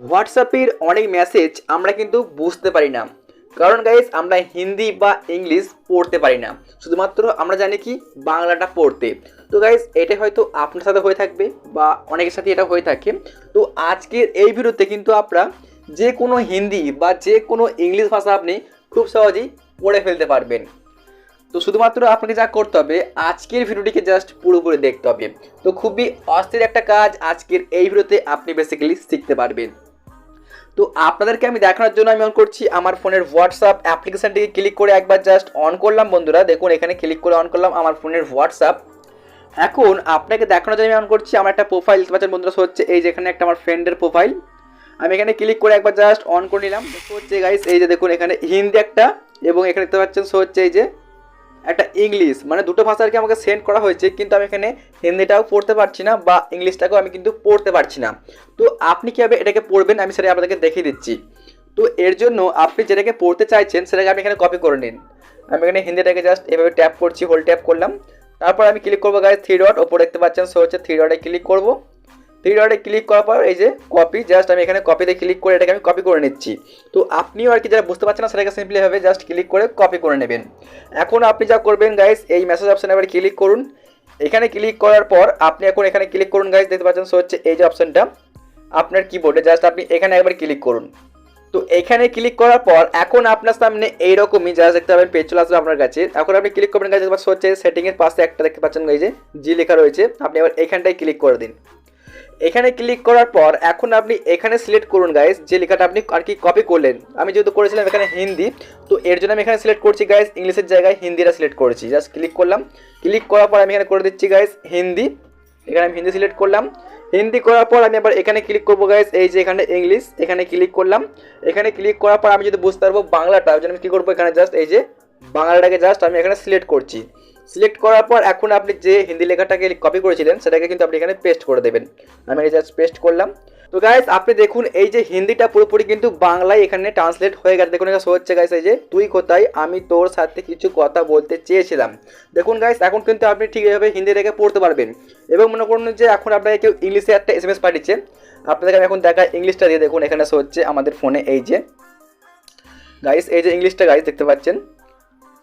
হোয়াটসঅ্যাপের অনেক মেসেজ আমরা কিন্তু বুঝতে পারি না। কারণ গাইস আমরা হিন্দি বা ইংলিশ পড়তে পারি না। শুধুমাত্র আমরা জানি কি, বাংলাটা পড়তে। তো গাইস এটা হয়তো আপনার সাথে হয়ে থাকবে বা অনেকের সাথে এটা হয়ে থাকে। তো আজকের এই ভিডিওতে কিন্তু আপনারা যে কোনো হিন্দি বা যে কোনো ইংলিশ ভাষা আপনি খুব সহজেই পড়ে ফেলতে পারবেন। তো শুধুমাত্র আপনাকে যা করতে হবে, আজকের ভিডিওটিকে জাস্ট পুরোপুরি দেখতে হবে। তো খুবই অস্থির একটা কাজ আজকের এই ভিডিওতে আপনি বেসিক্যালি শিখতে পারবেন। তো আপনাদেরকে আমি দেখানোর জন্য আমি অন করছি আমার ফোনের হোয়াটসঅ্যাপ অ্যাপ্লিকেশানটিকে ক্লিক করে একবার জাস্ট অন করলাম বন্ধুরা। দেখুন, এখানে ক্লিক করে অন করলাম আমার ফোনের হোয়াটসঅ্যাপ এখন আপনাকে দেখানোর জন্য আমি অন করছি আমার একটা প্রোফাইল দেখতে পাচ্ছেন বন্ধুরা, হচ্ছে এই যেখানে একটা আমার ফ্রেন্ডের প্রোফাইল আমি এখানে ক্লিক করে একবার জাস্ট অন করে নিলাম। হচ্ছে গাইস এই যে দেখুন, এখানে হিন্দি একটা এবং এখানে দেখতে পাচ্ছেন সো হচ্ছে এই যে একটা ইংলিশ মানে দুটো ভাষা আর কি আমাকে সেন্ড করা হয়েছে, কিন্তু আমি এখানে হিন্দিটাও পড়তে পারছি না বা ইংলিশটাকেও আমি কিন্তু পড়তে পারছি না। তো আপনি কীভাবে এটাকে পড়বেন আমি সেটা আপনাদেরকে দেখিয়ে দিচ্ছি। তো এর জন্য আপনি যেটাকে পড়তে চাইছেন সেটাকে আপনি এখানে কপি করে নিন। আমি এখানে হিন্দিটাকে জাস্ট এভাবে ট্যাপ করছি হোল ট্যাপ করলাম। তারপর আমি ক্লিক করব গায়ে থ্রি ডট ওপর দেখতে পাচ্ছেন, সে হচ্ছে থ্রি ডটে ক্লিক করব। থ্রি ডটে ক্লিক করার পর এই যে কপি জাস্ট আমি এখানে কপিতে ক্লিক করে এটাকে আমি কপি করে নিচ্ছি। তো আপনিও আর কি যারা বুঝতে পারছেন না, সেটাকে সিম্পলি ভাবে জাস্ট ক্লিক করে কপি করে নেবেন। এখন আপনি যা করবেন গাইস এই মেসেজ অপশানে এবার ক্লিক করুন। এখানে ক্লিক করার পর আপনি এখন এখানে ক্লিক করুন গাইস দেখতে পাচ্ছেন সো হচ্ছে এই যে অপশানটা আপনার কিবোর্ডে জাস্ট আপনি এখানে একবার ক্লিক করুন। তো এখানে ক্লিক করার পর এখন আপনার সামনে এইরকমই যা দেখতে পাবেন পেজ চলে আসবে আপনার কাছে। এখন আপনি ক্লিক করবেন গাইজ পাচ্ছেন হচ্ছে সেটিংয়ের পাশে একটা দেখতে পাচ্ছেন, এই যে জি লেখা রয়েছে। আপনি এবার এখানটায় ক্লিক করে দিন। এখানে ক্লিক করার পর এখন আপনি এখানে সিলেক্ট করুন গাইস যে লেখাটা আপনি আর কি কপি করলেন। আমি যেহেতু করেছিলাম এখানে হিন্দি, তো এর জন্য আমি এখানে সিলেক্ট করছি গাইস ইংলিশের জায়গায় হিন্দিটা সিলেক্ট করেছি। জাস্ট ক্লিক করলাম। ক্লিক করার পর আমি এখানে করে দিচ্ছি গাইস হিন্দি। এখানে আমি হিন্দি সিলেক্ট করলাম। হিন্দি করার পর আমি আবার এখানে ক্লিক করব গাইস এই যে এখানে ইংলিশ এখানে ক্লিক করলাম। এখানে ক্লিক করার পর আমি যদি বুঝতে পারব বাংলাটা, ওই জন্য আমি কী করব এখানে জাস্ট এই যে বাংলাটাকে জাস্ট আমি এখানে সিলেক্ট করছি। সিলেক্ট করার পর এখন আপনি যে হিন্দি লেখাটাকে কপি করেছিলেন, সেটাকে কিন্তু আপনি এখানে পেস্ট করে দেবেন। আমি এটা জাস্ট পেস্ট করলাম। তো গাইস আপনি দেখুন, এই যে হিন্দিটা পুরোপুরি কিন্তু বাংলায় এখানে ট্রান্সলেট হয়ে গেছে। দেখুন এটা শো হচ্ছে গাইস এই যে, তুই কোথায়? আমি তোর সাথে কিছু কথা বলতে চেয়েছিলাম। দেখুন গাইস এখন কিন্তু আপনি ঠিক এইভাবে হিন্দি রেখে পড়তে পারবেন। এবং মনে করুন যে এখন আপনাকে কেউ ইংলিশে একটা এস এম এস পাঠিয়েছে। আপনাদেরকে আমি এখন দেখা ইংলিশটা দিয়ে দেখুন। এখানে শো হচ্ছে আমাদের ফোনে এই যে গাইস এই যে ইংলিশটা গাইস দেখতে পাচ্ছেন।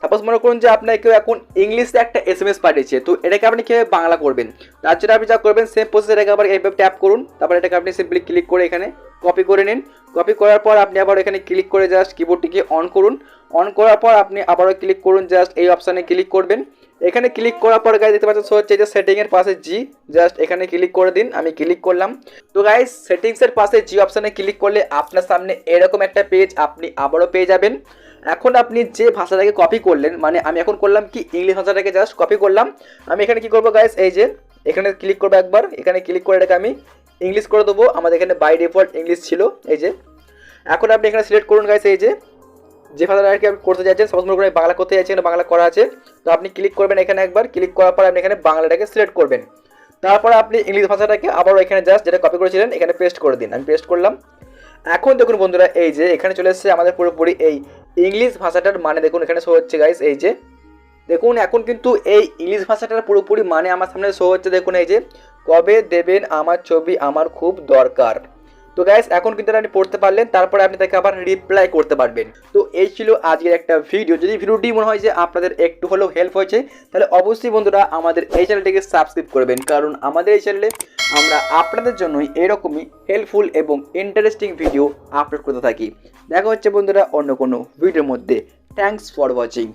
সাপোজ মনে করুন যে আপনাকে কেউ এখন ইংলিশে একটা এস এম এস পাঠিয়েছে, তো এটাকে আপনি কীভাবে বাংলা করবেন? তার জন্য আপনি যা করবেন সেম প্রসেস এটাকে আবার এইভাবে ট্যাপ করুন, তারপর এটাকে আপনি সিম্পলি ক্লিক করে এখানে কপি করে নিন। কপি করার পর আপনি আবার এখানে ক্লিক করে জাস্ট কিবোর্ডটিকে অন করুন। অন করার পর আপনি আবারও ক্লিক করুন জাস্ট এই অপশানে ক্লিক করবেন। এখানে ক্লিক করার পর গাইজ দেখতে পাচ্ছেন হচ্ছে যে সেটিংয়ের পাশে জি জাস্ট এখানে ক্লিক করে দিন, আমি ক্লিক করলাম। তো গাইজ সেটিংসের পাশে জি অপশানে ক্লিক করলে আপনার সামনে এরকম একটা পেজ আপনি আবারও পেয়ে যাবেন। এখন আপনি যে ভাষাটাকে কপি করলেন মানে আমি এখন করলাম কি, ইংলিশ ভাষাটাকে জাস্ট কপি করলাম। আমি এখানে কি করব গাইস এই যে, এখানে ক্লিক করব একবার। এখানে ক্লিক করে এটাকে আমি ইংলিশ করে দেবো। আমাদের এখানে বাই ডিফল্ট ইংলিশ ছিল, এই যে। এখন আপনি এখানে সিলেক্ট করুন গাইস এই যে। যে ভাষাটা আর কি আপনি করতে চাইছেন সপোজ মনে করেন বাংলা করতে যাচ্ছেন বাংলা করা আছে, তো আপনি ক্লিক করবেন এখানে একবার। ক্লিক করার পর আপনি এখানে বাংলাটাকে সিলেক্ট করবেন। তারপর আপনি ইংলিশ ভাষাটাকে আবারও এখানে জাস্ট যেটা কপি করেছিলেন, এখানে পেস্ট করে দিন। আমি পেস্ট করলাম। এখন দেখুন বন্ধুরা, এই যে, এখানে চলে এসেছে আমাদের পুরোপুরি এই ইংলিশ ভাষাটার মানে দেখুন, এখানে শো হচ্ছে গাইস এই যে, দেখুন, এখন কিন্তু এই ইংলিশ ভাষাটার পুরোপুরি মানে আমার সামনে শো হচ্ছে, দেখুন, এই যে, কবে দেবেন আমার ছবি আমার খুব দরকার। তো গ্যাস এখন কিন্তু আপনি পড়তে পারলেন, তারপরে আপনি তাকে আবার রিপ্লাই করতে পারবেন। তো এই ছিল আজকের একটা ভিডিও যদি ভিডিওটি মনে হয় যে আপনাদের একটু হলেও হেল্প হয়েছে, তাহলে অবশ্যই বন্ধুরা আমাদের এই চ্যানেলটিকে সাবস্ক্রাইব করবেন। কারণ আমাদের এই চ্যানেলে আমরা আপনাদের জন্যই এরকমই হেল্পফুল এবং ইন্টারেস্টিং ভিডিও আপলোড করতে থাকি। দেখা হচ্ছে বন্ধুরা অন্য কোনো ভিডিওর মধ্যে। Thanks for watching